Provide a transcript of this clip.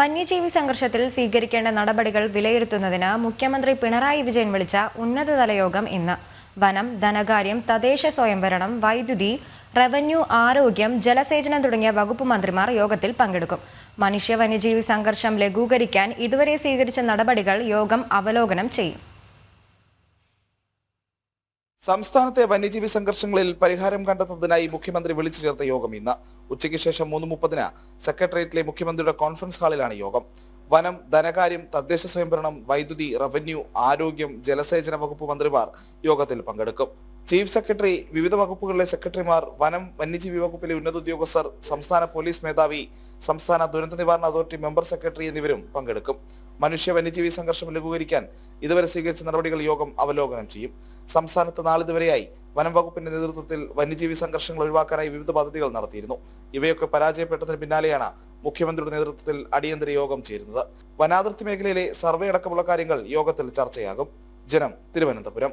വന്യജീവി സംഘർഷത്തിൽ സ്വീകരിക്കേണ്ട നടപടികൾ വിലയിരുത്തുന്നതിന് മുഖ്യമന്ത്രി പിണറായി വിജയൻ വിളിച്ച ഉന്നതതല യോഗം ഇന്ന്. വനം ധനകാര്യം തദ്ദേശ സ്വയംഭരണം വൈദ്യുതി റവന്യൂ ആരോഗ്യം ജലസേചനം തുടങ്ങിയ വകുപ്പ് മന്ത്രിമാർ യോഗത്തിൽ പങ്കെടുക്കും. മനുഷ്യ വന്യജീവി സംഘർഷം ലഘൂകരിക്കാൻ ഇതുവരെ സ്വീകരിച്ച നടപടികൾ യോഗം അവലോകനം ചെയ്യും. സംസ്ഥാനത്തെ വന്യജീവി സംഘർഷങ്ങളിൽ പരിഹാരം കണ്ടെത്തുന്നതിനായി മുഖ്യമന്ത്രി വിളിച്ചു ചേർത്ത യോഗം ഇന്ന്. ഉച്ചയ്ക്ക് ശേഷം മൂന്ന് മുപ്പതിന് സെക്രട്ടേറിയറ്റിലെ മുഖ്യമന്ത്രിയുടെ കോൺഫറൻസ് ഹാളിലാണ് യോഗം. വനം ധനകാര്യം തദ്ദേശ സ്വയംഭരണം വൈദ്യുതി റവന്യൂ ആരോഗ്യം ജലസേചന വകുപ്പ് മന്ത്രിമാർ യോഗത്തിൽ പങ്കെടുക്കും. ചീഫ് സെക്രട്ടറി വിവിധ വകുപ്പുകളിലെ സെക്രട്ടറിമാർ വനം വന്യജീവി വകുപ്പിലെ ഉന്നത ഉദ്യോഗസ്ഥർ സംസ്ഥാന പോലീസ് മേധാവി സംസ്ഥാന ദുരന്ത നിവാരണ അതോറിറ്റി മെമ്പർ സെക്രട്ടറി എന്നിവരും പങ്കെടുക്കും. മനുഷ്യ വന്യജീവി സംഘർഷം ലഘൂകരിക്കാൻ ഇതുവരെ സ്വീകരിച്ച നടപടികൾ യോഗം അവലോകനം ചെയ്യും. സംസ്ഥാനത്ത് നാളിതുവരെയായി വനം വകുപ്പിന്റെ നേതൃത്വത്തിൽ വന്യജീവി സംഘർഷങ്ങൾ ഒഴിവാക്കാനായി വിവിധ പദ്ധതികൾ നടത്തിയിരുന്നു. ഇവയൊക്കെ പരാജയപ്പെട്ടതിന് പിന്നാലെയാണ് മുഖ്യമന്ത്രിയുടെ നേതൃത്വത്തിൽ അടിയന്തര യോഗം ചേരുന്നത്. വനാതിർത്തി മേഖലയിലെ സർവേ അടക്കമുള്ള കാര്യങ്ങൾ യോഗത്തിൽ ചർച്ചയാകും. ജനം തിരുവനന്തപുരം.